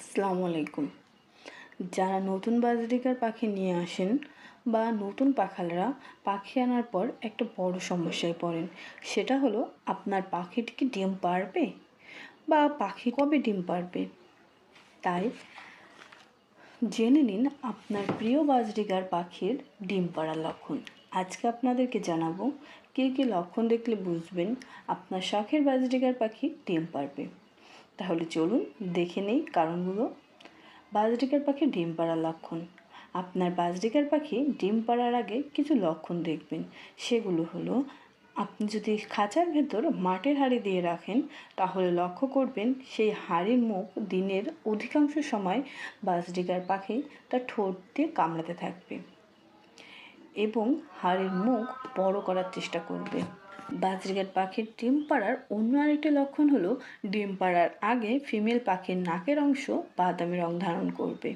আসসালামু আলাইকুম। যারা নতুন বাজরিকার পাখি নিয়ে আসেন বা নতুন পাখালরা পাখি আনার পর একটা বড় সমস্যায় পড়েন, সেটা হলো আপনার পাখিটি কি ডিম পারবে বা পাখি কবে ডিম পারবে? তাই জেনে নিন আপনার প্রিয় বাজরিকার পাখির ডিম পাড়ার লক্ষণ। আজকে আপনাদেরকে জানাব কে কী লক্ষণ দেখলে বুঝবেন আপনার শখের বাজরিকার পাখি ডিম পারবে। তাহলে চলুন দেখে নেই কারণগুলো। বাজরিকার পাখি ডিম পাড়ার লক্ষণ। আপনার বাজরিকার পাখি ডিম পাড়ার আগে কিছু লক্ষণ দেখবেন। সেগুলো হলো, আপনি যদি খাঁচার ভেতর মাটির হাঁড়ি দিয়ে রাখেন, তাহলে লক্ষ্য করবেন সেই হাঁড়ির মুখ দিনের অধিকাংশ সময় বাজরিকার পাখি তার ঠোঁট দিয়ে কামড়াতে থাকবে এবং হাড়ির মুখ বড় করার চেষ্টা করবে। বাজরিগার পাখির ডিম পাড়ার অন্য আরেকটি লক্ষণ হলো ডিম পাড়ার আগে ফিমেল পাখির নাকের অংশ বাদামি রং ধারণ করবে।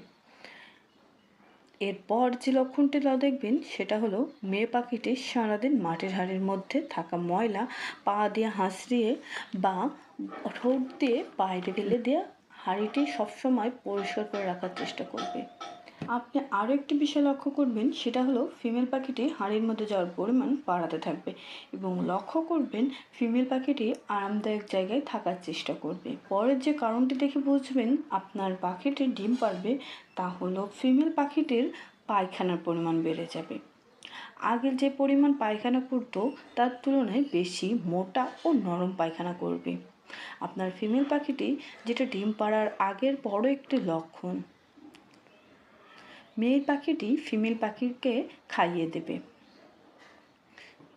এরপর যে লক্ষণটি দেখবেন, সেটা হলো মেয়ে পাখিটি সারাদিন মাটির হাড়ির মধ্যে থাকা ময়লা পা দিয়ে হাঁসড়িয়ে বা ঠোঁট দিয়ে বাইরে ফেলে দিয়ে হাঁড়িটি সবসময় পরিষ্কার করে রাখার চেষ্টা করবে। আপনি আরও একটি বিষয় লক্ষ্য করবেন, সেটা হলো ফিমেল পাখিটি হাঁড়ির মধ্যে যাওয়ার পরিমাণ বাড়াতে থাকবে এবং লক্ষ্য করবেন ফিমেল পাখিটি আরামদায়ক জায়গায় থাকার চেষ্টা করবে। পরের যে কারণটি দেখে বুঝবেন, আপনার পাখিটি ডিম পারবে, তা হলো ফিমেল পাখিটির পায়খানার পরিমাণ বেড়ে যাবে। আগে যে পরিমাণ পায়খানা করতো তার তুলনায় বেশি মোটা ও নরম পায়খানা করবে। আপনার ফিমেল পাখিটি যেটা ডিম পাড়ার আগের বড় একটি লক্ষণ। মেয়ে পাখিটি ফিমেল পাখিকে খাইয়ে দেবে।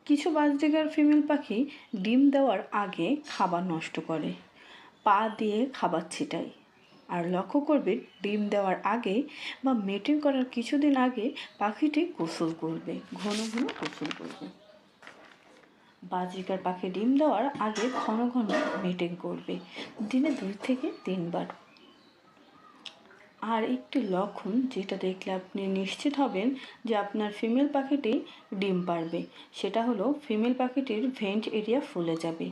কিছু বাজরিগার ফিমেল পাখি ডিম দেওয়ার আগে খাবার নষ্ট করে, পা দিয়ে খাবার ছিটায়। আর লক্ষ্য করবে, ডিম দেওয়ার আগে বা মেটিং করার কিছুদিন আগে পাখিটি গোসল করবে, ঘন ঘন গোসল করবে। বাজরিকার পাখি ডিম দেওয়ার আগে ঘন ঘন মিটিং করবে, দিনে দুই থেকে তিনবার। আর একটি লক্ষণ যেটা দেখলে আপনি নিশ্চিত হবেন যে আপনার ফিমেল পাখিটি ডিম পারবে, সেটা হলো ফিমেল পাখিটির ভেন্ট এরিয়া ফুলে যাবে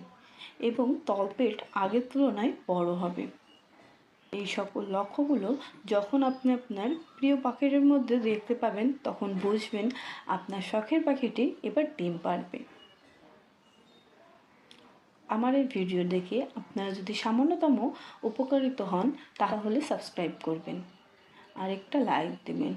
এবং তলপেট আগের তুলনায় বড় হবে। এই সকল লক্ষ্যগুলো যখন আপনি আপনার প্রিয় পাখিটির মধ্যে দেখতে পাবেন, তখন বুঝবেন আপনার শখের পাখিটি এবার ডিম পারবে। আমার এই ভিডিও দেখে আপনারা যদি সামান্যতম উপকারিত হন, তাহলে সাবস্ক্রাইব করবেন। আর একটা লাইক দেবেন।